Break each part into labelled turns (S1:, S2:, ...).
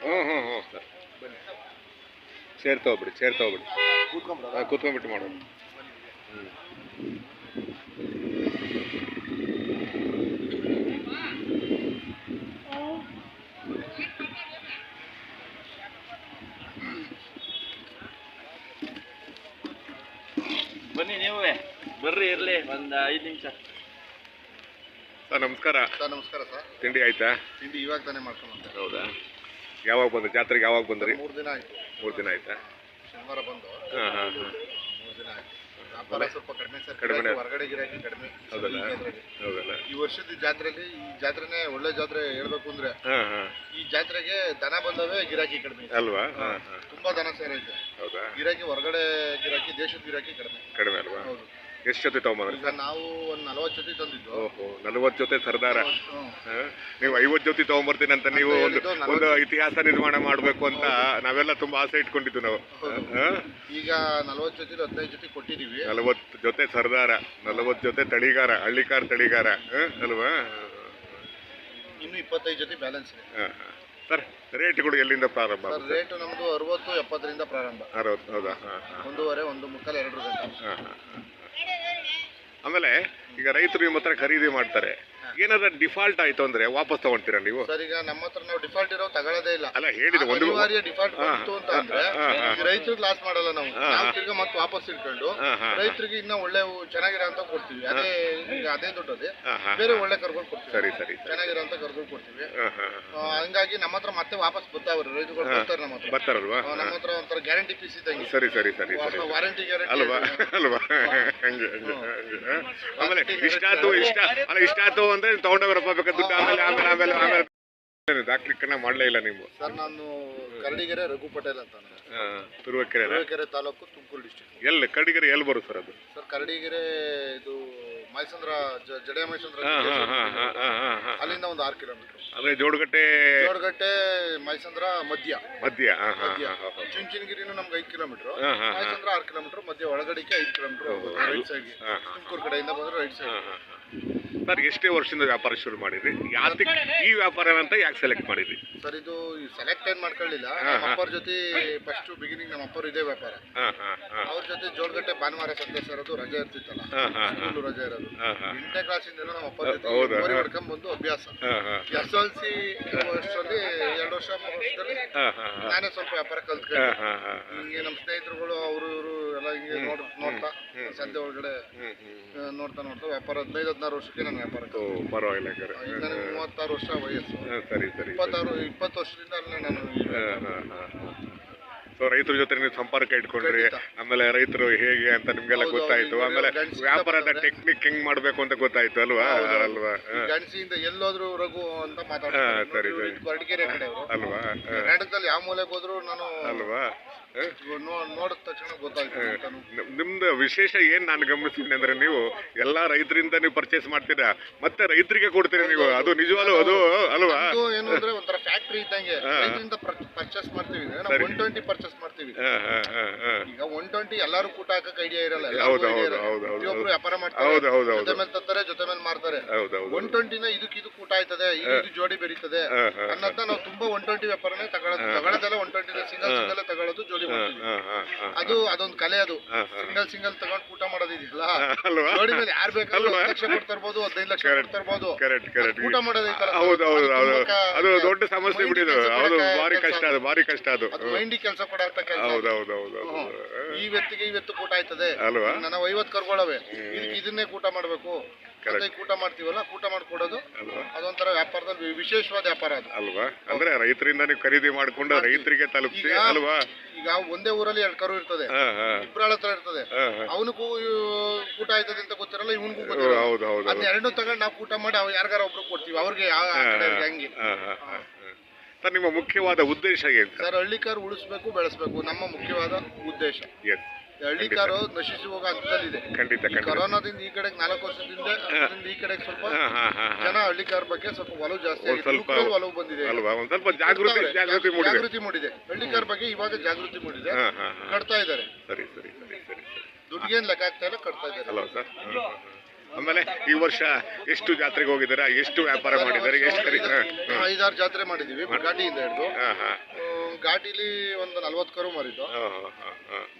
S1: ಹ್ಞೂ ಹ್ಞೂ ಹ್ಞೂ ಸರ್. ಬನ್ನಿ ಚೇರ್ ತಗೊಬಿಡಿ ಚೇರ್ ಹೋಗ್ಬಿಡಿ ಕೂತ್ಕೊಂಡ್ಬಿಟ್ಟು ಮಾಡೋಣ. ಹ್ಞೂ
S2: ಬನ್ನಿ ನೀವೇ. ಬರ್ರಿ ಇರ್ಲಿ. ಒಂದ್ ಐದ್ ನಿಮಿಷ.
S1: ಸರ್ ನಮಸ್ಕಾರ.
S3: ಸರ್ ನಮಸ್ಕಾರ ಸರ್.
S1: ತಿಂಡಿ ಆಯ್ತಾ?
S3: ತಿಂಡಿ ಇವಾಗ ತಾನೇ ಮಾಡ್ಕೊಂಡ್
S1: ಹೌದಾ? ಯಾವಾಗ ಬಂದ್ರಿ? ಜಾತ್ರೆಗೆ ಯಾವಾಗ ಬಂದ್ರಿ?
S3: ಮೂರ್ ದಿನ ಆಯ್ತು.
S1: ಮೂರ್ ದಿನ ಆಯ್ತಾ?
S3: ಶನಿವಾರ ಬಂದು.
S1: ಹಾಂ ಹಾಂ ಹಾಂ.
S3: ಮೂರು ದಿನ ಆಯ್ತು. ವ್ಯಾಪಾರ ಸ್ವಲ್ಪ ಕಡಿಮೆ ಗಿರಾಕಿ ಹೊರಗಡೆ ಗಿರಾಕಿ ಕಡಿಮೆ.
S1: ಹೌದಲ್ಲ?
S3: ಈ
S1: ಹೌದಲ್ಲ?
S3: ಈ ವರ್ಷದ ಜಾತ್ರೆಲಿ ಈ ಜಾತ್ರೆನೇ ಒಳ್ಳೆ ಜಾತ್ರೆ ಹೇಳ್ಬೇಕು ಅಂದ್ರೆ ಈ ಜಾತ್ರೆಗೆ ದನ ಬಂದವೇ ಗಿರಾಕಿ ಕಡಿಮೆ.
S1: ಅಲ್ವಾ?
S3: ತುಂಬಾ ದನ ಸೇರೈತೆ.
S1: ಹೌದಾ?
S3: ಗಿರಾಕಿ ಹೊರಗಡೆ ಗಿರಾಕಿ ದೇಶದ ಗಿರಾಕಿ ಕಡಿಮೆ.
S1: ಕಡಿಮೆ ಅಲ್ವಾ?
S3: ಹೌದು.
S1: ಎಷ್ಟು ಜೊತೆ ತಗೊಂಬಂದ್ರೆ?
S3: ಈಗ ನಾವು ಒಂದ್ ನಲವತ್ತು ಜೊತೆ ತಂದಿದ್ದು.
S1: ಓಹೋ ನಲ್ವತ್ತು ಜೊತೆ ಸರ್ದಾರ. ಹಾ? ನೀವು ಐವತ್ತು ಜೊತೆ ತಗೊಂಬರ್ತೀನಿ ಅಂತ ನೀವು ಒಂದು
S3: ಹೇಳಿದ್ದು
S1: ಒಂದು ಇತಿಹಾಸ ನಿರ್ಮಾಣ ಮಾಡಬೇಕು ಅಂತ ನಾವೆಲ್ಲ ತುಂಬಾ ಆಸೆ ಇಟ್ಕೊಂಡಿದ್ದು ನಾವು.
S3: ಈಗ ನಲವತ್ತು ಜೊತೆ ಹದಿನೈದು ಜೊತೆ ಕೊಟ್ಟಿದೀವಿ.
S1: ನಲವತ್ತು ಜೊತೆ ಸರ್ದಾರ ನಲವತ್ತು ಜೊತೆ ತಳಿಗಾರ ಹಳ್ಳಿಕಾರ ತಳಿಗಾರ. ಹಾ? ಅಲ್ವಾ?
S3: ಇನ್ನು ಇಪ್ಪತ್ತೈದು ಜೊತೆ ಬ್ಯಾಲೆನ್ಸ್ ಇದೆ.
S1: ಹಾ, ಹಾ. ಸರ್ ರೇಟ್ಗಳು ಎಲ್ಲಿಂದ ಪ್ರಾರಂಭ
S3: ಸರ್
S1: ಆಗುತ್ತೆ?
S3: ರೇಟ್ ನಮ್ದು ಅರವತ್ತು ಎಪ್ಪತ್ತರಿಂದ ಪ್ರಾರಂಭ.
S1: ಅರವತ್ತು ಹೌದಾ? ಹಾಂ ಹಾ,
S3: ಒಂದೂವರೆ ಒಂದು ಮುಕ್ಕಾಲು ಎರಡು ಗಂಟೆ.
S1: ಹಾ, ಹಾ. ಆಮೇಲೆ ಈಗ ರೈತರು ನಿಮ್ಮ ಹತ್ರ ಖರೀದಿ ಮಾಡ್ತಾರೆ. ಏನಾದ್ರು ಡಿಫಾಲ್ಟ್ ಆಯ್ತು ಅಂದ್ರೆ ವಾಪಸ್ ತಗೊಂತೀರಾ ನೀವು?
S3: ಸರ್ ಈಗ ನಮ್ಮ ಹತ್ರ ನಾವು ಡಿಫಾಲ್ಟ್ ಇರೋ ತಗೊಳ್ಳೋದೇ ಇಲ್ಲ.
S1: ಅಲ್ಲ ಹೇಳಿದ ಒಂದು
S3: ಅನಿವಾರ್ಯ ಡಿಫಾಲ್ಟ್ ಬಂತು ಅಂತ ಅಂದ್ರೆ. ಈಗ ರೈತರಿಗೆ ಲಾಸ್ ಮಾಡಲ್ಲ ನಾವು. ನಾವು
S1: ಹಾ.
S3: ಮತ್ತೆ ವಾಪಸ್ ಇಟ್ಕೊಂಡು. ರೈತರಿಗೆ ಇನ್ನ ಒಳ್ಳೆ ಚೆನ್ನಾಗಿರೋ ಅಂತ ಕೊಡ್ತೀವಿ. ಅದೇ ಈಗ ಅದೇ ದುಡ್ಡದೆ. ಬೇರೆ ಒಳ್ಳೆ ಕರ್ಕೊಂಡು ಕೊಡ್ತೀವಿ.
S1: ಸರಿ ಸರಿ
S3: ಚೆನ್ನಾಗಿರೋ ಅಂತ ಕರ್ಕೊಂಡು ಕೊಡ್ತೀವಿ. ಹಂಗಾಗಿ ನಮ್ಮ ಹತ್ರ ಮತ್ತೆ ವಾಪಸ್ ಬರ್ತಾವ್ರಿ. ರೈತರುಗಳು
S1: ಹಾ.
S3: ಬರ್ತಾರೆ ನಮ್ಮ ಹತ್ರ.
S1: ಬರ್ತಾರಲ್ವಾ?
S3: ನಮ್ಮ ಹತ್ರ ಒಂಥರ ಗ್ಯಾರಂಟಿ ಪೀಸ್ ಇದ್ದಂಗೆ.
S1: ಸರಿ ಸರಿ ಸರಿ
S3: ವಾರಂಟಿ ಗ್ಯಾರಂಟಿ
S1: ಅಲ್ವಾ? ಅಲ್ವಾ? ಹಂಗೆ. ಆಮೇಲೆ ಇಷ್ಟಾತು ಇಷ್ಟ ಅಲ್ಲ ಇಷ್ಟಾತು ಅಂದ್ರೆ ತಗೊಂಡೋಗ್ರಪ್ಪ ಬೇಕಾದ ದುಡ್ಡು ಆಮೇಲೆ ಆಮೇಲೆ ಆಮೇಲೆ ಆಮೇಲೆ. ದಾಖಲಿಕರಣ ಮಾಡಲೇ ಇಲ್ಲ ನೀವು.
S3: ಸರ್ ನಾನು ಕರಡಿಗೆರೆ ರಘು ಪಟೇಲ್ ಅಂತ
S1: ತುರುವಕೆರೆ
S3: ತುರುವಕೆರೆ ತಾಲೂಕು ತುಮಕೂರು ಡಿಸ್ಟಿಕ್
S1: ಎಲ್ಲಿ ಕರಡಿಗೆರೆ ಎಲ್ಲಿ ಬರುತ್ತೆ ಸರ್ ಅದು?
S3: ಸರ್ ಕರಡಿಗೆರೆ ಇದು ಮೈಸಂದ್ರ ಜಡೆ ಮೈಸಂದ್ರ ಅಲ್ಲಿಂದ ಒಂದು ಆರು ಕಿಲೋಮೀಟರ್.
S1: ಅಂದ್ರೆ ಜೋಡಗಟ್ಟೆ
S3: ಜೋಡಗಟ್ಟೆ ಮೈಸಂದ್ರ ಮಧ್ಯ.
S1: ಮಧ್ಯ.
S3: ಚುಂಚನಗಿರಿನೂ ನಮ್ಗೆ ಐದು ಕಿಲೋಮೀಟರ್. ಮೈಸಂದ್ರ ಆರು ಕಿಲೋಮೀಟರ್ ಮಧ್ಯ ಒಳಗಡೆಗೆ ಐದು ಕಿಲೋಮೀಟರ್ ರೈಟ್
S1: ಸೈಡ್.
S3: ತುಮಕೂರು ಕಡೆಯಿಂದ ಬಂದ್ರೆ ರೈಟ್ ಸೈಡ್.
S1: ಸರ್ ಎಷ್ಟೇ ವರ್ಷದಿಂದ ವ್ಯಾಪಾರ ಶುರು ಮಾಡಿದ್ರಿ? ಯಾತಕ್ಕೆ ಈ ವ್ಯಾಪಾರ ಅಂತ ಯಾಕೆ ಸೆಲೆಕ್ಟ್ ಮಾಡಿದ್ರಿ?
S3: ಸರ್ ಇದು ಸೆಲೆಕ್ಟ್ ಏನ್ ಮಾಡ್ಕೊಳ್ಳಿಲ್ಲ. ನಮ್ಮ ಅಪ್ಪರ ಜೊತೆ ಫಸ್ಟ್ ಬಿಗಿನಿಂಗ್ ನಮ್ಮ ಅಪ್ಪರು ಇದೇ ವ್ಯಾಪಾರ.
S1: ಹಾ ಹಾ ಹಾ.
S3: ಅವ್ರ ಜೊತೆ ಜೋಡಗಟ್ಟೆ ಭಾನುವಾರ ಸಂದೇಶ ಇರೋದು ರಜೆ ಇರ್ತಿತ್ತಲ್ಲ
S1: ಹಾ, ಹಾ, ಹಾ.
S3: ಸ್ಕೂಲು ರಜೆ ಇರೋದು.
S1: ಹಾ, ಕ್ಲಾಸ್
S3: ಎಂಟನೇ ಕ್ಲಾಸಿಂದ ನಮ್ಮ ಅಪ್ಪರ ಜೊತೆ
S1: ಹೌದಾ?
S3: ಹೊಡ್ಕೊಂಡ್ ಬಂದು ಅಭ್ಯಾಸ.
S1: ಹಾ ಹಾ
S3: ಎಸ್ ಎಲ್ ಸಿ ವರ್ಷದಲ್ಲಿ ಎರಡು ವರ್ಷ ಮೂರು ವರ್ಷದಲ್ಲಿ
S1: ಹಾ ಹಾ ಹಾ.
S3: ನಾನೇ ಸ್ವಲ್ಪ ವ್ಯಾಪಾರ
S1: ಹಾ
S3: ಕಲ್ತ್ಕೊಂಡೆ.
S1: ಹಾ ಹಾ
S3: ಹಿಂಗೆ ನಮ್ಮ ಸ್ನೇಹಿತರುಗಳು ಅವರು ಇವರು ಎಲ್ಲ ಹಿಂಗೆ ನೋಡ್ ನೋಡ್ತಾ. ಸಂತೆ ಒಳಗಡೆ ನೋಡ್ತಾ ನೋಡ್ತಾ ವ್ಯಾಪಾರ ಹದಿನೈದು ಹದಿನಾರು ವರ್ಷಕ್ಕೆ ನನ್ನ ವ್ಯಾಪಾರ
S1: ಓ ಪರವಾಗಿಲ್ಲ
S3: ಈಗ ನನಗೆ ಮೂವತ್ತಾರು ವರ್ಷ ವಯಸ್ಸು.
S1: ಹಾ, ಸರಿ ಸರಿ
S3: ಇಪ್ಪತ್ತಾರು ಇಪ್ಪತ್ತು ವರ್ಷದಿಂದ ಅಲ್ಲೇ ನಾನು
S1: ಸೊ ರೈತರ ಜೊತೆ ನೀವು ಸಂಪರ್ಕ ಇಟ್ಕೊಂಡ್ರಿ. ಆಮೇಲೆ ರೈತರು ಹೇಗೆ ಅಂತ ನಿಮ್ಗೆಲ್ಲ ಗೊತ್ತಾಯ್ತು. ಆಮೇಲೆ ವ್ಯಾಪಾರದ ಟೆಕ್ನಿಕ್ ಹೆಂಗ್ ಮಾಡ್ಬೇಕು ಅಂತ ಗೊತ್ತಾಯ್ತು ಅಲ್ವಾ. ಅಲ್ವಾ?
S3: ಗಣಸಿಯಿಂದ ಎಲ್ಲೋದ್ರು ರಘು ಅಂತ ಮಾತಾಡ್ತಾರೆ.
S1: ಅಲ್ವಾ?
S3: ಕರ್ನಾಟಕದಲ್ಲಿ ಯಾವ ಮೂಲೆಗೆ ಹೋದ್ರು ನಾನು
S1: ಅಲ್ವಾ?
S3: ನೋಡಿದ ತಕ್ಷಣ ಗೊತ್ತಾಯ್ತು
S1: ನಿಮ್ದು ವಿಶೇಷ ಏನ್ ನಾನು ಗಮನಿಸ್ತೀನಿ ಅಂದ್ರೆ ನೀವು ಎಲ್ಲಾ ರೈತರಿಂದ ನೀವು ಪರ್ಚೇಸ್ ಮಾಡ್ತೀರಾ? ಮತ್ತೆ ರೈತರಿಗೆ ಕೊಡ್ತೀರಿ ನೀವು? ಅದು ನಿಜವಾಗ್ಲೂ ಅದು ಅಲ್ವಾ?
S3: ಏನು ಅಂದ್ರೆ ಒಂಥರ ಫ್ಯಾಕ್ಟ್ರಿ ಇದ್ದಂಗೆ. ರೈತರಿಂದ ಪರ್ಚೇಸ್ ಮಾಡ್ತೀವಿ. ಒನ್ ಟ್ವೆಂಟಿ ಪರ್ಚೇಸ್ ಮಾಡ್ತೀವಿ.
S1: ಹಾ, ಹಾ.
S3: ಈಗ ಒನ್ ಟ್ವೆಂಟಿ ಎಲ್ಲಾರು ಕೂಟ ಹಾಕಕ್ ಐಡಿಯಾ ಇರಲ್ಲ.
S1: ಹೌದು, ಹೌದು, ಹೌದು, ಹೌದು,
S3: ಪ್ರತಿಯೊಬ್ರು
S1: ಹೌದು.
S3: ವ್ಯಾಪಾರ ಮಾಡ್ತಾರೆ.
S1: ಹೌದು, ಹೌದು.
S3: ಜೊತೆ ಮೇಲೆ ತತ್ತಾರೆ ಜೊತೆ ಮೇಲೆ ಮಾರ್ತಾರೆ.
S1: ಹೌದು
S3: ಒನ್ ಟ್ವೆಂಟಿನ ಇದಕ್ಕೆ ಇದು ಕೂಟ ಆಯ್ತದೆ ಇದು ಇದು ಜೋಡಿ ಬೆರೀತದೆ
S1: ಹಾ, ಹಾ,
S3: ಅನ್ನೋದನ್ನ ನಾವು ತುಂಬಾ ಒನ್ ಟ್ವೆಂಟಿ ವ್ಯಾಪಾರನೇ ತಗೊಳ್ಳೋದು ತಗೊಳ್ಳೋದೆಲ್ಲ ಒನ್ ಟ್ವೆಂಟಿ ಸಿಂಗಲ್ ಸಿಂಗಲ್ ತಗೊಳ್ಳೋದು ಜೋಡಿ ಮಾಡ್ತೀವಿ.
S1: ಹಾ, ಹಾ, ಹಾ.
S3: ಅದು ಅದೊಂದು ಕಲೆ ಅದು.
S1: ಹಾ, ಹಾ.
S3: ಸಿಂಗಲ್ ಸಿಂಗಲ್ ತಗೊಂಡು ಊಟ ಮಾಡೋದಿದೆಯಲ್ಲ?
S1: ಅಲ್ವಾ?
S3: ಜೋಡಿ ಮೇಲೆ ಯಾರು ಬೇಕಾದ್ರೂ
S1: ಅಲ್ವಾ?
S3: ಹತ್ತು ಲಕ್ಷ ಹದಿನೈದು ಲಕ್ಷ
S1: Correct. ಕರೆಕ್ಟ್ ಕರೆಕ್ಟ್
S3: ಊಟ
S1: ಹೌದು ಹೌದು ಹೌದು
S3: ಅದು ತುಂಬಾ
S1: ಅದು ದೊಡ್ಡ ಸಮಸ್ಯೆ
S3: mind
S1: ಬಿಡಿದು
S3: ಕೆಲ್ಸ
S1: ಹೌದು
S3: ಕೊಡಕ್ಕೆ
S1: ಭಾರಿ
S3: ಕೆಲ್ಸ
S1: ಕಷ್ಟ ಅದು ಬಾರಿ ಕಷ್ಟ ಅದು.
S3: ಅದು ಮೈಂಡಿ ಕೆಲಸ ಕೊಡಂತ ಕೆಲಸ.
S1: ಹೌದು ಹೌದು ಹೌದು ಹೌದು
S3: ಈ ವ್ಯಕ್ತಿಗೆ ಈ ವ್ಯಕ್ತಿ ಕೂಟ ಆಯ್ತದೆ.
S1: ಅಲ್ವಾ?
S3: ನಾವು ಐವತ್ತು ಕರ್ಗೊಳವೆ. ಇದಕ್ಕೆ ಇದನ್ನೇ ಕೂಟ ಮಾಡಬೇಕು. ಮತ್ತೆ ಕೂಟ ಮಾಡ್ತೀವಲ್ಲ ಕೂಟ ಮಾಡ್ಕೊಡೋದು. ಅದೊಂಥರ ವ್ಯಾಪಾರದಲ್ಲಿ ವಿಶೇಷವಾದ ವ್ಯಾಪಾರ ಅದು.
S1: ಅಲ್ವಾ? ಅಂದ್ರೆ ರೈತರಿಂದ ನೀವು ಖರೀದಿ ಮಾಡ್ಕೊಂಡು ರೈತರಿಗೆ ತಲುಪಿಸಿ ಅಲ್ವಾ?
S3: ಈಗ ಒಂದೇ ಊರಲ್ಲಿ ಎರಡು ಕರು ಇರ್ತದೆ.
S1: ಹಾ
S3: ಹತ್ರ ಇರ್ತದೆ. ಅವನಿಗೂ ಕೂಟ ಆಯ್ತದೆ ಅಂತ ಗೊತ್ತಿರಲ್ಲ ಇವನಿಗೂ ಗೊತ್ತಿರಲ್ಲ.
S1: ಹೌದು ಹೌದು
S3: ಅದನ್ನ ಎರಡು ತಗೊಂಡು ನಾವು ಕೂಟ ಮಾಡಿ ಯಾರಿಗಾರ ಒಬ್ರು ಕೊಡ್ತೀವಿ. ಅವ್ರಿಗೆ ಹಂಗೆ.
S1: ಸರ್ ನಿಮ್ಮ ಮುಖ್ಯವಾದ ಉದ್ದೇಶ ಏನು ಸರ್?
S3: ಸರ್ ಹಳ್ಳಿಕಾರ್ ಉಳಿಸ್ಬೇಕು ಬೆಳೆಸ್ಬೇಕು ನಮ್ಮ ಮುಖ್ಯವಾದ ಉದ್ದೇಶ.
S1: ಎಸ್
S3: ಈ ಹಳ್ಳಿ ಕಾರು ನಶಿಸಿ ಹೋಗೋ ಹಂತದಲ್ಲಿದೆ.
S1: ಖಂಡಿತ
S3: ಈ
S1: ಖಂಡಿತ.
S3: ಕೊರೋನಾದಿಂದ ಈ ಕಡೆಗೆ ನಾಲ್ಕು ವರ್ಷದಿಂದ ಅದರಿಂದ ಈ ಕಡೆಗೆ ಸ್ವಲ್ಪ
S1: ಹಾ ಹಾ ಹಾ ಹಾ.
S3: ಜನ ಹಳ್ಳಿ ಕಾರ್ ಬಗ್ಗೆ ಸ್ವಲ್ಪ ಒಲವು ಜಾಸ್ತಿ
S1: ಒಂದ್
S3: ಆಗಿದೆ.
S1: ಸ್ವಲ್ಪ
S3: ಯುವಕರಲ್ಲಿ ಒಲವು ಬಂದಿದೆ
S1: ಅಲ್ವಾ? ಒಂದ್ ಸ್ವಲ್ಪ ಜಾಗೃತಿ
S3: ಕಟ್ತಾವ್ರೆ.
S1: ಜಾಗೃತಿ ಮೂಡಿದೆ.
S3: ಜಾಗೃತಿ ಮೂಡಿದೆ. ಹಳ್ಳಿ ಕಾರ್ ಬಗ್ಗೆ ಇವಾಗ ಜಾಗೃತಿ ಮೂಡಿದೆ.
S1: ಹಾ ಹಾ ಹಾ.
S3: ಕಟ್ತಾ ಇದ್ದಾರೆ.
S1: ಸರಿ ಸರಿ ಸರಿ ಸರಿ ಸರಿ.
S3: ದುಡ್ಡಿಗೇನ್ ಲೆಕ್ಕ ಆಗ್ತಾ ಇಲ್ಲ ಕಟ್ತಾ ಇದ್ದಾರೆ.
S1: ಅಲ್ವಾ ಸರ್? ಆಮೇಲೆ ಈ ವರ್ಷ ಎಷ್ಟು ಜಾತ್ರೆಗೆ ಹೋಗಿದ್ದೀರಾ? ಎಷ್ಟು ವ್ಯಾಪಾರ ಮಾಡಿದ್ದಾರೆ? ಎಷ್ಟು ಕರಿ.
S3: ಐದಾರು ಜಾತ್ರೆ ಮಾಡಿದೀವಿ ಘಾಟಿಯಿಂದ ಹಿಡಿದು. ಘಾಟಿಲಿ ಒಂದು ನಲ್ವತ್ತು ಕರು ಮಾರಿದ್ದು.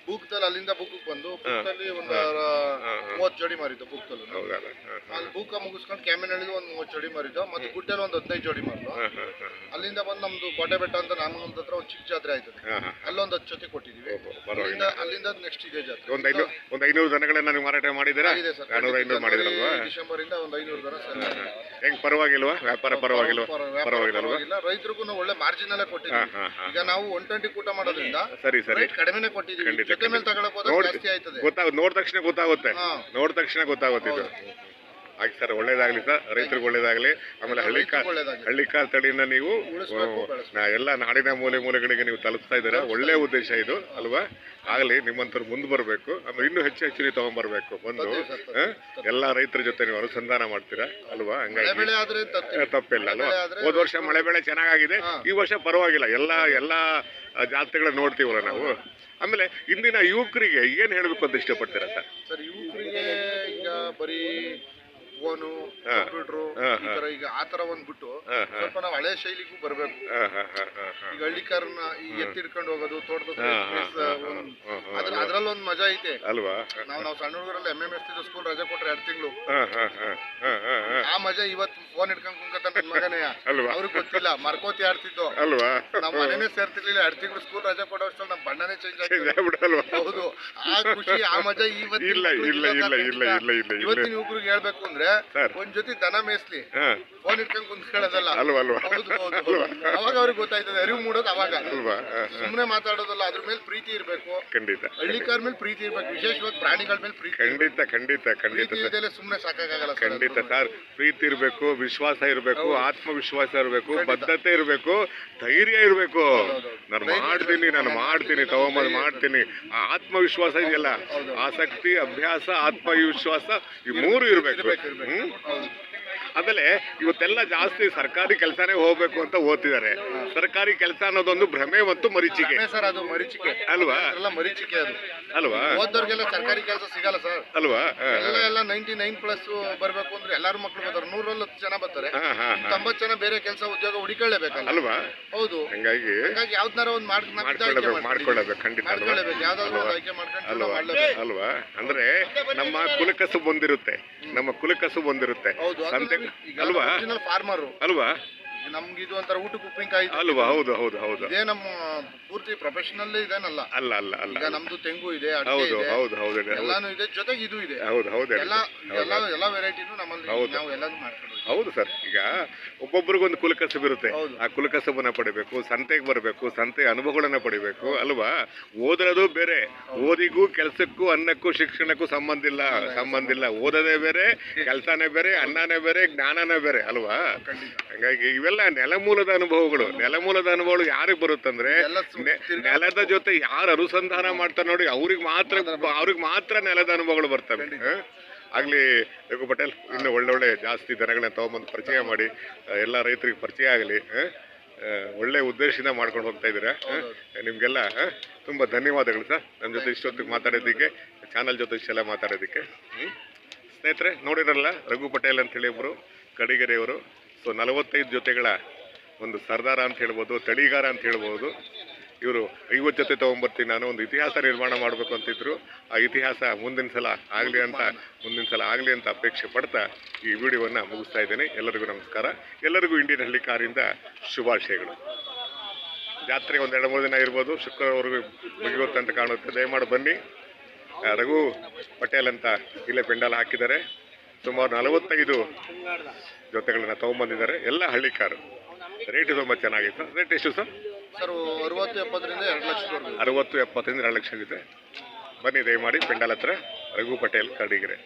S3: ಬೂಕ್ದಲ್ಲಿ ಅಲ್ಲಿಂದ ಬೂಕ್ ಬಂದು ಬುಕ್ಕಲ್ಲಿ ಒಂದು ಮೂವತ್ತು ಜೋಡಿ ಮಾರಿದ್ದು ಬುಕ್ದಲ್ಲಿ
S1: ಹೌದಲ್ಲ ಹಾ ಹಾ.
S3: ಅಲ್ಲಿ ಬೂಕ ಮುಗಿಸ್ಕೊಂಡು ಕ್ಯಾಮಿನಳ್ಳಿದು ಒಂದು ಮೂವತ್ತು ಜೋಡಿ ಮಾರಿದ್ದು ಮತ್ತೆ ಗುಡ್ಡಲ್ಲಿ ಒಂದು ಹದಿನೈದು ಜೋಡಿ ಮಾರಿದ್ದು ಅಲ್ಲಿಂದ ಬಂದು ನಮ್ದು ಕೋಟೆ ಬೆಟ್ಟ ಅಂತ ನಾಮಗಂದ ಹತ್ರ ಒಂದು ಚಿಕ್ಕ ಜಾತ್ರೆ ಆಯ್ತದೆ. ಅಲ್ಲೊಂದು ಹತ್ತು ಜೊತೆ
S1: ಕೊಟ್ಟಿದೀವಿ.
S3: ಅಲ್ಲಿಂದ ಅಲ್ಲಿಂದ ನೆಕ್ಸ್ಟ್ ಇದೆ ಜಾತ್ರೆ.
S1: ಒಂದ್ ಐನೂರು ಒಂದ್ ಐನೂರು ದನಗಳನ್ನ ನೀವು ಮಾರಾಟ ಮಾಡಿದ್ದೀರಾ?
S3: ಆಗಿದೆ ಸರ್
S1: ನಾನೂರ ಐನೂರು ಮಾಡಿದ್ರಲ್ವಾ?
S3: ಡಿಸೆಂಬರ್ ಇಂದ ಒಂದು ಐನೂರು ದನ ಸರ್.
S1: ಹೆಂಗ್ ಪರವಾಗಿಲ್ವಾ? ವ್ಯಾಪಾರ ಪರವಾಗಿಲ್ವಾ?
S3: ಪರವಾಗಿಲ್ಲ ರೈತರಿಗೂ ಒಳ್ಳೆ ಮಾರ್ಜಿನ್ ಅಲ್ಲೇ ಕೊಟ್ಟಿದ್ದೀವಿ. ಈಗ ನಾವು ಒನ್ ಟ್ವೆಂಟಿ ಕೂಟ ಮಾಡೋದ್ರಿಂದ
S1: ಸರಿ ಸರಿ.
S3: ಕಡಿಮೆ ಕಡಿಮೆನೆ ಕೊಟ್ಟಿದ್ದೀವಿ. ಜೊತೆ ಮೇಲೆ ತಗೊಳಕ್ ಹೋದ್ರೆ ಜಾಸ್ತಿ ಆಯ್ತದೆ.
S1: ಗೊತ್ತಾಗ ನೋಡಿದ ತಕ್ಷಣ ಗೊತ್ತಾಗುತ್ತೆ. ನೋಡಿದ ತಕ್ಷಣ ಗೊತ್ತಾಗುತ್ತೆ ಇದು ಆಗಿ ಸರ್ ಒಳ್ಳೇದಾಗ್ಲಿ ಸರ್ ರೈತರಿಗೆ ಒಳ್ಳೇದಾಗ್ಲಿ. ಆಮೇಲೆ ಹಳ್ಳಿ ಕಾ ಹಳ್ಳಿ ಕಾಲ್ ತಳಿನ ನೀವು ಎಲ್ಲ ನಾಡಿನ ಮೂಲೆ ಮೂಲೆಗಳಿಗೆ ನೀವು ತಲುಪ್ತಾ ಇದ್ದೀರಾ? ಒಳ್ಳೆ ಉದ್ದೇಶ ಇದು ಅಲ್ವಾ? ಆಗಲಿ ನಿಮ್ಮಂತರು ಮುಂದೆ ಬರಬೇಕು. ಆಮೇಲೆ ಇನ್ನೂ ಹೆಚ್ಚು ಹೆಚ್ಚು ನೀವು ತಗೊಂಡ್ಬರ್ಬೇಕು ಬಂದು ಎಲ್ಲ ರೈತರ ಜೊತೆ ನೀವು ಅನುಸಂಧಾನ ಮಾಡ್ತೀರಾ? ಅಲ್ವಾ? ಹಂಗಾಗಿ. ತಪ್ಪಿಲ್ಲ. ಅಲ್ವಾ? ಹೋದ ವರ್ಷ ಮಳೆ ಬೆಳೆ
S3: ಚೆನ್ನಾಗಾಗಿದೆ.
S1: ಈ ವರ್ಷ ಪರವಾಗಿಲ್ಲ. ಎಲ್ಲ ಎಲ್ಲ ಜಾತ್ರೆಗಳ ನೋಡ್ತೀವಲ್ಲ ನಾವು? ಆಮೇಲೆ ಇಂದಿನ ಯುವಕರಿಗೆ ಏನು ಹೇಳಬೇಕು ಅಂತ ಇಷ್ಟಪಡ್ತೀರಾ ಸರ್
S3: ಸರ್ ಯುವಕರಿಗೆ ಈಗ ಬರೀ ಫೋನು ಕಂಪ್ಯೂಟರ್ ಈ ತರ ಈಗ ಆ ತರ ಒಂದ್ಬಿಟ್ಟು
S1: ಹಾ, ಹಾ.
S3: ಸ್ವಲ್ಪ ನಾವು ಹಳೆ ಶೈಲಿಗೂ ಬರ್ಬೇಕು. ಈಗ ಹಳ್ಳಿಕಾರನ್ನ ಈ ಎತ್ತಿಡ್ಕೊಂಡು ಹೋಗೋದು ತೋಟದ. ಅದ್ರಲ್ಲಿ ಒಂದ್ ಮಜಾ ಐತೆ
S1: ಅಲ್ವಾ
S3: ನಾವು ನಾವು ಸಣ್ಣ ಹುಡುಗರಲ್ಲಿ ಎಂ ಎಂ ಎಸ್ ಸ್ಕೂಲ್ ರಜೆ ಕೊಟ್ರೆ ಎರಡು ತಿಂಗಳು. ಆ ಮಜಾ ಇವತ್ತು ಫೋನ್ ಹಿಡ್ಕೊಂಡ್ ಕುಂಕತ ನನ್ ಮಗನೇ
S1: ಅಲ್ವಾ?
S3: ಅವ್ರಿಗೆ ಗೊತ್ತಿಲ್ಲ ಮರ್ಕೋತಿ ಆಡ್ತಿದ್ದು
S1: ಅಲ್ವಾ
S3: ನಮ್ಮ ಮನೇನೆ ಸೇರ್ತಿರ್ಲಿಲ್ಲ ಎರಡು ತಿಂಗಳು ಸ್ಕೂಲ್ ರಜೆ ಕೊಡೋ ಅಷ್ಟ್ರಲ್ಲಿ ನಮ್ಮ ಬಣ್ಣನೇ ಚೇಂಜ್
S1: ಆಗ್ಬಿಡಲ್ವಾ?
S3: ಹೌದು ಆ ಖುಷಿ ಆ ಮಜಾ ಇವತ್ತು
S1: ಇಲ್ಲ, ಇಲ್ಲ,
S3: ಇಲ್ಲ
S1: ಇಲ್ಲ, ಇಲ್ಲ.
S3: ಇವತ್ತಿನ ಯುವಕರಿಗೆ ಹೇಳ್ಬೇಕು ಅಂದ್ರೆ. ಒಂದ್ ಜೊತೆ ದನ ಮೇಯಿಸ್ಲಿ.
S1: ಹಾ,
S3: ಫೋನ್ ಇಟ್ಕೊಂಡ್ ಕುಂತ್ಕೊಳ್ಳೋದಲ್ಲ. ಅವಾಗ ಅವ್ರಿಗೆ ಗೊತ್ತಾಯ್ತದೆ ಅರಿವು ಮೂಡೋದು ಅವಾಗ. ಸುಮ್ನೆ ಮಾತಾಡೋದಲ್ಲ ಅದ್ರ ಮೇಲೆ ಪ್ರೀತಿ ಇರ್ಬೇಕು.
S1: ಖಂಡಿತ
S3: ಹಳ್ಳಿಕಾರ ಮೇಲೆ ಪ್ರೀತಿ ಇರ್ಬೇಕು. ವಿಶೇಷವಾಗಿ ಪ್ರಾಣಿಗಳ ಮೇಲೆ ಪ್ರೀತಿ
S1: ಖಂಡಿತ ಖಂಡಿತ ಖಂಡಿತ
S3: ಸುಮ್ನೆ ಸಾಕಾಗಲ್ಲ
S1: ಖಂಡಿತ ಸರ್. ಪ್ರೀತಿ ಇರಬೇಕು ವಿಶ್ವಾಸ ಇರಬೇಕು ಆತ್ಮವಿಶ್ವಾಸ ಇರಬೇಕು ಬದ್ಧತೆ ಇರಬೇಕು ಧೈರ್ಯ ಇರಬೇಕು. ನಾನು ಮಾಡ್ತೀನಿ ನಾನು ಮಾಡ್ತೀನಿ ತಗೊಂಬಂದು ಮಾಡ್ತೀನಿ. ಆ ಆತ್ಮವಿಶ್ವಾಸ ಇದೆಯಲ್ಲ. ಆಸಕ್ತಿ ಅಭ್ಯಾಸ ಆತ್ಮವಿಶ್ವಾಸ ಈ ಮೂರು ಇರಬೇಕು. हुँ? ಆಮೇಲೆ ಇವತ್ತೆಲ್ಲ ಜಾಸ್ತಿ ಸರ್ಕಾರಿ ಕೆಲಸನೇ ಹೋಗ್ಬೇಕು ಅಂತ ಓದ್ತಿದ್ದಾರೆ. ಸರ್ಕಾರಿ ಕೆಲಸ ಅನ್ನೋದೊಂದು ಭ್ರಮೆ ಮತ್ತು ಮರೀಚಿಕೆ.
S3: ಸರ್ ಅದು ಮರೀಚಿಕೆ.
S1: ಅಲ್ವಾ?
S3: ಎಲ್ಲ ಮರೀಚಿಕೆ ಅದು.
S1: ಅಲ್ವಾ?
S3: ಓದೋರ್ಗೆಲ್ಲ ಸರ್ಕಾರಿ ಕೆಲಸ ಸಿಗಲ್ಲ ಸರ್.
S1: ಅಲ್ವಾ?
S3: ಎಲ್ಲ ಎಲ್ಲ ನೈಂಟಿ ನೈನ್ ಪ್ಲಸ್ ಬರ್ಬೇಕು ಅಂದ್ರೆ ಎಲ್ಲಾರು ಮಕ್ಳು ಬರ್ತಾರೆ. ನೂರಲ್ಲಿ ಹತ್ತು ಜನ ಬರ್ತಾರೆ. ತೊಂಬತ್ತು ಜನ ಬೇರೆ ಕೆಲಸ ಉದ್ಯೋಗ ಹುಡಿಕೊಳ್ಳೇಬೇಕಲ್ಲ
S1: ಅಲ್ವಾ?
S3: ಹೌದು.
S1: ಹಂಗಾಗಿ
S3: ಹಂಗಾಗಿ ಯಾವ್ದಾರ ಒಂದು ಮಾಡ್ ನಾವ್ ಇದ್ ಆಯ್ಕೆ
S1: ಮಾಡ್ಕೊಳ್ಳೇಬೇಕು ಖಂಡಿತ ಅಲ್ವಾ?
S3: ಮಾಡ್ಕೊಳ್ಳೇಬೇಕು. ಯಾವ್ದಾದ್ರು ಆಯ್ಕೆ ಮಾಡ್ಕೊಂಡು
S1: ಅಲ್ವಾ? ಅಂದ್ರೆ ನಮ್ಮ ಕುಲಕಸು ಬಂದಿರುತ್ತೆ. ನಮ್ಮ ಕುಲಕಸು ಬಂದಿರುತ್ತೆ.
S3: ಹೌದು.
S1: ಸಂತೆ ಅಲ್ವಾ?
S3: ಫಾರ್ಮರು
S1: ಅಲ್ವಾ?
S3: ನಮ್ಗೆ ಇದು ಒಂಥರ ಊಟಕ್ಕೆ ಉಪ್ಪಿನಕಾಯಿ
S1: ಅಲ್ವಾ? ಹೌದು ಹೌದು ಹೌದು.
S3: ಇದೇ ನಮ್ಮ ಪೂರ್ತಿ ಪ್ರೊಫೆಷನಲ್ ಇದೇನಲ್ಲ
S1: ಅಲ್ಲ ಅಲ್ಲ ಅಲ್ಲ.
S3: ಈಗ ನಮ್ದು ತೆಂಗು ಇದೆ ಅಡಿಕೆ
S1: ಹೌದು
S3: ಇದೆ
S1: ಹೌದು ಹೌದು ಹೌದು.
S3: ಎಲ್ಲಾನು ಇದೆ ಜೊತೆಗೆ ಇದು ಇದೆ.
S1: ಹೌದು ಹೌದು
S3: ಎಲ್ಲ ಎಲ್ಲ ಎಲ್ಲ ವೆರೈಟಿನೂ ನಮ್ಮಲ್ಲಿ
S1: ಹೌದು.
S3: ನಾವು ಎಲ್ಲಾನು ಮಾಡ್ಕೊಂಡು ಹೋಗ್ತೀವಿ.
S1: ಹೌದು ಸರ್. ಈಗ ಒಬ್ಬೊಬ್ರಿಗೊಂದು ಕುಲಕಸಬು ಇರುತ್ತೆ.
S3: ಹೌದು.
S1: ಆ ಕುಲಕಸಬನ್ನ ಪಡಿಬೇಕು ಸಂತೆಗೆ ಬರಬೇಕು ಸಂತೆ ಅನುಭವಗಳನ್ನ ಪಡಿಬೇಕು ಅಲ್ವಾ? ಓದಿರೋದು ಬೇರೆ. ಓದಿಗೂ ಕೆಲಸಕ್ಕೂ ಅನ್ನಕ್ಕೂ ಶಿಕ್ಷಣಕ್ಕೂ ಸಂಬಂಧ ಇಲ್ಲ ಸಂಬಂಧ ಇಲ್ಲ. ಓದೋದೇ ಬೇರೆ ಕೆಲಸನೇ ಬೇರೆ ಅನ್ನನೇ ಬೇರೆ ಜ್ಞಾನನೇ ಬೇರೆ ಅಲ್ವಾ? ಹಂಗಾಗಿ ಇವೆಲ್ಲ ನೆಲಮೂಲದ ಅನುಭವಗಳು. ನೆಲಮೂಲದ ಅನುಭವಗಳು ಯಾರಿಗೆ ಬರುತ್ತಂದ್ರೆ ನೆಲದ ಜೊತೆ ಯಾರು ಅನುಸಂಧಾನ ಮಾಡ್ತಾರೆ ನೋಡಿ ಅವ್ರಿಗೆ ಮಾತ್ರ ಅವ್ರಿಗೆ ಮಾತ್ರ ನೆಲದ ಅನುಭವಗಳು ಬರ್ತವೆ. ಆಗಲಿ ಆಗ್ಲಿ ರಘು ಪಟೇಲ್ ಇನ್ನು ಒಳ್ಳೊಳ್ಳೆ ಜಾಸ್ತಿ ದನಗಳನ್ನ ತಗೊಂಬಂದು ಪರಿಚಯ ಮಾಡಿ ಎಲ್ಲ ರೈತರಿಗೆ ಪರಿಚಯ ಆಗಲಿ ಒಳ್ಳೆ ಉದ್ದೇಶದಿಂದ ಮಾಡ್ಕೊಂಡು ಹೋಗ್ತಾ ಇದ್ದೀರಾ? ನಿಮಗೆಲ್ಲ? ತುಂಬಾ ಧನ್ಯವಾದಗಳು ಸರ್. ನಮ್ಮ ಜೊತೆ ಇಷ್ಟೊತ್ತಿಗೆ ಮಾತಾಡೋದಕ್ಕೆ ಚಾನಲ್ ಜೊತೆ ಇಷ್ಟೆಲ್ಲ ಮಾತಾಡೋದಕ್ಕೆ ಹ್ಮ್? ಸ್ನೇಹಿತರೆ ನೋಡಿರಲ್ಲ ರಘು ಪಟೇಲ್ ಅಂತ ಹೇಳಿ ಒಬ್ಬರು ಕಡಿಗೆರೆಯವರು. ಸೊ ನಲವತ್ತೈದು ಜೊತೆಗಳ ಒಂದು ಸರ್ದಾರ ಅಂತ ಹೇಳ್ಬೋದು, ತಳಿಗಾರ ಅಂತ ಹೇಳ್ಬೋದು. ಇವರು ಐವತ್ತು ಜೊತೆ ತೊಗೊಂಬರ್ತೀನಿ, ನಾನು ಒಂದು ಇತಿಹಾಸ ನಿರ್ಮಾಣ ಮಾಡಬೇಕು ಅಂತಿದ್ರು. ಆ ಇತಿಹಾಸ ಮುಂದಿನ ಸಲ ಆಗಲಿ ಅಂತ, ಮುಂದಿನ ಸಲ ಆಗಲಿ ಅಂತ ಅಪೇಕ್ಷೆ ಪಡ್ತಾ ಈ ವಿಡಿಯೋವನ್ನು ಮುಗಿಸ್ತಾ ಇದ್ದೇನೆ. ಎಲ್ಲರಿಗೂ ನಮಸ್ಕಾರ. ಎಲ್ಲರಿಗೂ ಇಂಡಿಯನ್ ಹಳ್ಳಿ ಕಾರಿಂದ ಶುಭಾಶಯಗಳು. ಜಾತ್ರೆ ಒಂದು ಎರಡು ಮೂರು ದಿನ ಇರ್ಬೋದು. ಶುಕ್ರವಾರವರೆಗೂ ಮುಗಿಯುತ್ತೆ ಅಂತ ಕಾಣುತ್ತೆ. ದಯಮಾಡಿ ಬನ್ನಿ. ರಘು ಪಟೇಲ್ ಅಂತ ಇಲ್ಲೇ ಪೆಂಡಾಲ್ ಹಾಕಿದ್ದಾರೆ. ಸುಮಾರು ನಲವತ್ತೈದು ಜೊತೆಗಳನ್ನ ತಗೊಂಬಂದಿದ್ದಾರೆ. ಎಲ್ಲ ಹಳ್ಳಿ ಕಾರು. ರೇಟ್ ತುಂಬ ಚೆನ್ನಾಗಿತ್ತು. ರೇಟ್ ಎಷ್ಟು ಸರ್?
S3: ಸರ್ ಅರವತ್ತು ಎಪ್ಪತ್ತರಿಂದ ಎರಡು ಲಕ್ಷ
S1: ಅರವತ್ತು ಎಪ್ಪತ್ತರಿಂದ ಎರಡು ಲಕ್ಷ ಆಗಿದೆ ಬನ್ನಿ ದಯಮಾಡಿ ಪೆಂಡಾಲ್ ಹತ್ರ ರಘು ಪಟೇಲ್ ಕಡಿಗೆರೆ